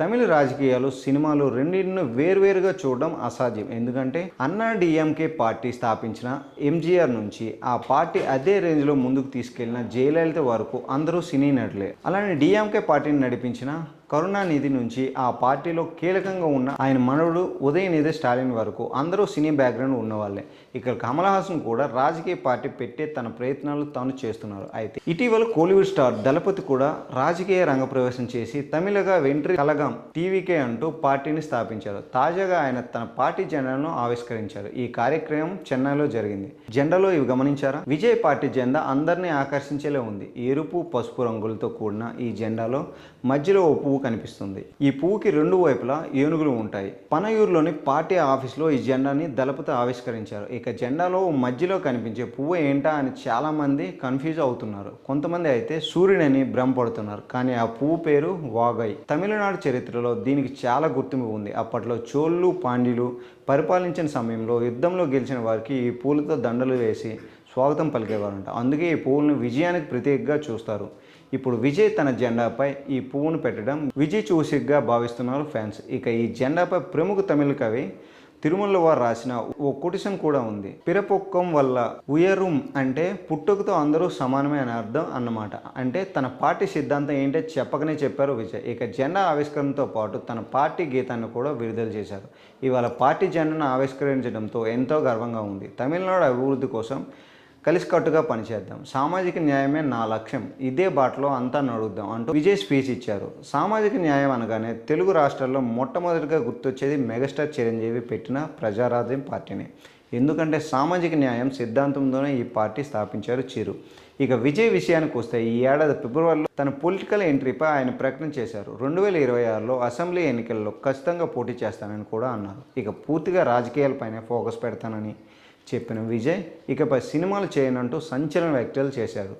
తమిళ రాజకీయాలు సినిమాలు రెండింటిని వేర్వేరుగా చూడడం అసాధ్యం. ఎందుకంటే అన్నా డిఎంకే పార్టీ స్థాపించిన ఎంజీఆర్ నుంచి ఆ పార్టీ అదే రేంజ్లో ముందుకు తీసుకెళ్ళిన జయలలిత వరకు అందరూ సినీ నటులే. అలానే డిఎంకే పార్టీని నడిపించిన కరుణానిధి నుంచి ఆ పార్టీలో కీలకంగా ఉన్న ఆయన మనవడు ఉదయనిధి స్టాలిన్ వరకు అందరూ సినీ బ్యాక్గ్రౌండ్ ఉన్నవాళ్ళే. ఇక్కడ కమల్ హాసన్ కూడా రాజకీయ పార్టీ పెట్టే తన ప్రయత్నాలు తాను చేస్తున్నారు. అయితే ఇటీవల కోలీవుడ్ స్టార్ దళపతి కూడా రాజకీయ రంగ ప్రవేశం చేసి తమిళగా వెంట్రీ కలగం టీవీకే అంటూ పార్టీని స్థాపించారు. తాజాగా ఆయన తన పార్టీ జెండాను ఆవిష్కరించారు. ఈ కార్యక్రమం చెన్నైలో జరిగింది. జెండాలో ఇవి గమనించారా? విజయ్ పార్టీ జెండా అందరినీ ఆకర్షించేలా ఉంది. ఎరుపు పసుపు రంగులతో కూడిన ఈ జెండాలో మధ్యలో ఓ పువ్వు కనిపిస్తుంది. ఈ పువ్వుకి రెండు వైపులా ఏనుగులు ఉంటాయి. పనయూరులోని పార్టీ ఆఫీస్లో ఈ జెండాని దళపతి ఆవిష్కరించారు. ఇక జెండాలో మధ్యలో కనిపించే పువ్వు ఏంటా అని చాలా మంది కన్ఫ్యూజ్ అవుతున్నారు. కొంతమంది అయితే సూర్యుడని భ్రమపడుతున్నారు. కానీ ఆ పువ్వు పేరు వాగై తమిళనాడు చరిత్రలో దీనికి చాలా గుర్తింపు ఉంది. అప్పట్లో చోళ్ళు పాండ్యులు పరిపాలించిన సమయంలో యుద్ధంలో గెలిచిన వారికి ఈ పూలతో దండలు వేసి స్వాగతం పలికేవారంట. అందుకే ఈ పువ్వులను విజయానికి ప్రతీకగా చూస్తారు. ఇప్పుడు విజయ్ తన జెండాపై ఈ పువ్వును పెట్టడం విజయ్ చూసిగ్గా భావిస్తున్నారు ఫ్యాన్స్. ఇక ఈ జెండాపై ప్రముఖ తమిళ కవి తిరుమల వారు రాసిన ఓ కొటిషన్ కూడా ఉంది. పిరపొక్కం వల్ల ఉయరుం అంటే పుట్టుకతో అందరూ సమానమే అని అర్థం అన్నమాట. అంటే తన పార్టీ సిద్ధాంతం ఏంటో చెప్పకనే చెప్పారు విజయ్. ఇక జెండా ఆవిష్కరణతో పాటు తన పార్టీ గీతాన్ని కూడా విడుదల చేశారు. ఇవాళ పార్టీ జెండాను ఆవిష్కరించడంతో ఎంతో గర్వంగా ఉంది. తమిళనాడు అభివృద్ధి కోసం కలిసికట్టుగా పనిచేద్దాం. సామాజిక న్యాయమే నా లక్ష్యం. ఇదే బాటలో అంతా నడుద్దాం అంటూ విజయ్ స్పీచ్ ఇచ్చారు. సామాజిక న్యాయం అనగానే తెలుగు రాష్ట్రాల్లో మొట్టమొదటిగా గుర్తొచ్చేది మెగాస్టార్ చిరంజీవి పెట్టిన ప్రజారాజ్యం పార్టీని. ఎందుకంటే సామాజిక న్యాయం సిద్ధాంతంతోనే ఈ పార్టీ స్థాపించారు చిరు. ఇక విజయ్ విషయానికి వస్తే ఈ ఏడాది ఫిబ్రవరిలో తన పొలిటికల్ ఎంట్రీపై ఆయన ప్రకటన చేశారు. రెండు వేల ఇరవై ఆరులో అసెంబ్లీ ఎన్నికల్లో ఖచ్చితంగా పోటీ చేస్తానని కూడా అన్నారు. ఇక పూర్తిగా రాజకీయాలపైనే ఫోకస్ పెడతానని చెప్పిన విజయ్ ఇకపై సినిమాలు చేయనంటూ సంచలన వ్యాఖ్యలు చేశారు.